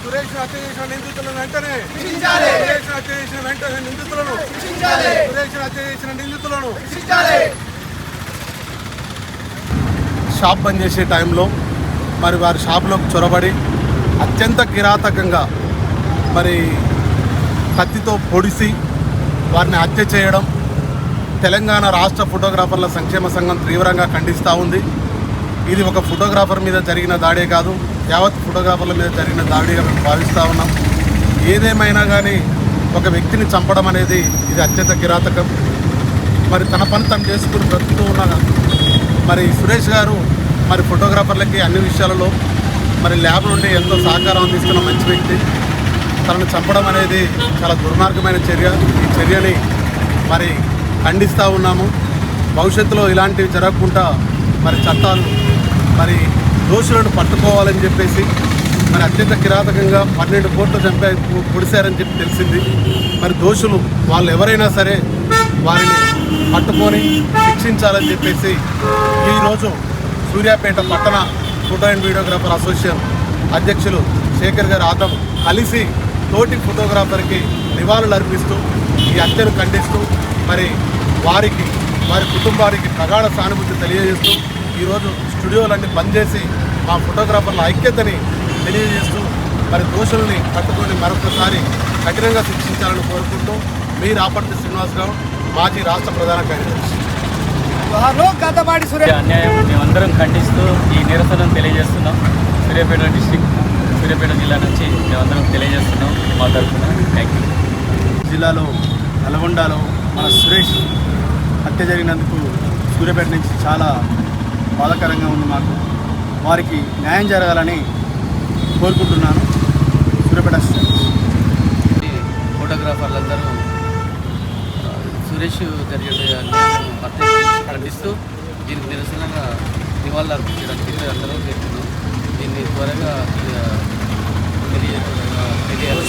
సురేష్ నిందితులను వెంటనే సురేష్ వెంటనే నిందితులను సురేష్ నిందితులను షాప్ బంద్ చేసే టైంలో మరి వారి షాప్లో చొరబడి అత్యంత కిరాతకంగా మరి కత్తితో పొడిసి వారిని హత్య చేయడం తెలంగాణ రాష్ట్ర ఫోటోగ్రాఫర్ల సంక్షేమ సంఘం తీవ్రంగా ఖండిస్తూ ఉంది. ఇది ఒక ఫోటోగ్రాఫర్ మీద జరిగిన దాడే కాదు యావత్ ఫోటోగ్రాఫర్ల మీద జరిగిన దాడిగా మేము భావిస్తూ ఉన్నాం. ఏదేమైనా కానీ ఒక వ్యక్తిని చంపడం అనేది ఇది అత్యంత కిరాతకం. మరి తన పని తను చేసుకుని బ్రతుకుతూ ఉన్న. మరి సురేష్ గారు మరి ఫోటోగ్రాఫర్లకి అన్ని విషయాలలో మరి ల్యాబ్ నుండి ఎంతో సహకారం అందిస్తున్న మంచి వ్యక్తి. తనను చంపడం అనేది చాలా దుర్మార్గమైన చర్య. ఈ చర్యని మరి ఖండిస్తూ ఉన్నాము. భవిష్యత్తులో ఇలాంటివి జరగకుండా మరి చట్టాలు మరి దోషులను పట్టుకోవాలని చెప్పేసి మరి అత్యంత కిరాతకంగా పన్నెండు కోట్లు చంపా పొడిశారని చెప్పి తెలిసింది. మరి దోషులు వాళ్ళు ఎవరైనా సరే వారిని పట్టుకొని శిక్షించాలని చెప్పేసి ఈరోజు సూర్యాపేట పట్టణ ఫోటో అండ్ వీడియోగ్రాఫర్ అసోసియేషన్ అధ్యక్షులు శేఖర్ గారు ఆదం కలిసి తోటి ఫోటోగ్రాఫర్కి నివాళులు అర్పిస్తూ ఈ హత్యను ఖండిస్తూ మరి వారికి వారి కుటుంబానికి ప్రగాఢ సానుభూతి తెలియజేస్తూ ఈరోజు స్టూడియోలన్నీ బంద్ చేసి మా ఫోటోగ్రాఫర్ల ఐక్యతని తెలియజేస్తూ మరి దోషుల్ని పట్టుకొని మరొకసారి కఠినంగా శిక్షించాలని కోరుకుంటూ మీ రాపర్తి శ్రీనివాసరావు మాజీ రాష్ట్ర ప్రధాన కార్యదర్శి. ఈ అన్యాయం మేమందరం ఖండిస్తూ ఈ నిరసనను తెలియజేస్తున్నాం. సూర్యాపేట డిస్టిక్ సూర్యాపేట జిల్లా నుంచి మేమందరం తెలియజేస్తున్నాం. మా తరఫున థ్యాంక్ యూ. జిల్లాలో నల్గొండలో మన సురేష్ హత్య జరిగినందుకు సూర్యాపేట నుంచి చాలా బాధాకరంగా ఉంది మాకు. వారికి న్యాయం జరగాలని కోరుకుంటున్నాను. సూర్యాపేట ఫోటోగ్రాఫర్లందరూ సురేష్ జరిగే ఖండిస్తూ దీనికి నిరసనగా నివాళులు అర్పించడానికి అందరూ చేస్తున్నాం దీన్ని త్వరగా తెలియ తెలియాలి.